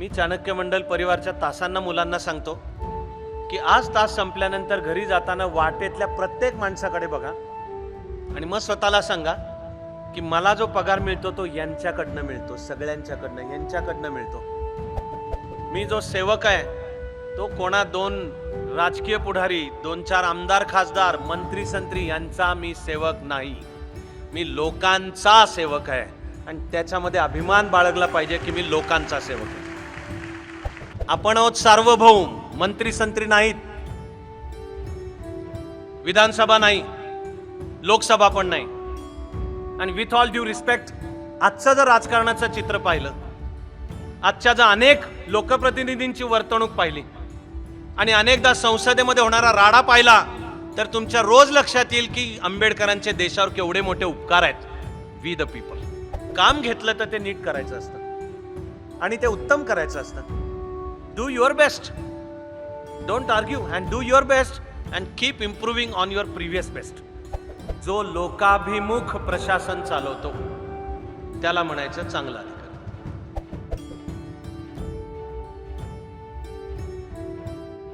मी चाणक्य मंडल परिवारच्या तासांना मुलांना सांगतो की आज तास संपल्यानंतर घरी जाताना वाटेतल्या प्रत्येक माणसाकडे बघा आणि मग स्वतःला सांगा की मला जो पगार मिळतो तो यांच्याकडनं मिळतो सगळ्यांच्याकडनं यांच्याकडनं मिळतो. मी जो सेवक आहे तो कोणा दोन राजकीय पुढारी दोन चार आमदार खासदार मंत्री संत्री यांचा मी सेवक नाही. मी लोकांचा सेवक आहे आणि त्याच्यामध्ये अभिमान बाळगला पाहिजे की मी लोकांचा सेवक आहे. आपण आहोत सार्वभौम मंत्री संत्री नाहीत. विधानसभा नाही लोकसभा पण नाही. आणि विथ ऑल ड्यू रिस्पेक्ट आजचं जर राजकारणाचं चित्र पाहिलं आजच्या जर अनेक लोकप्रतिनिधींची वर्तणूक पाहिली आणि अनेकदा संसदेमध्ये होणारा राडा पाहिला तर तुमच्या रोज लक्षात येईल की आंबेडकरांचे देशावर केवढे मोठे उपकार आहेत. वी द पीपल काम घेतलं तर ते नीट करायचं असतं. आणि ते उत्तम करायचं असतं. Do your best don't argue and do your best and keep improving on your previous best जो लोकाभिमुख प्रशासन चालवतो त्याला म्हणायचं चांगलं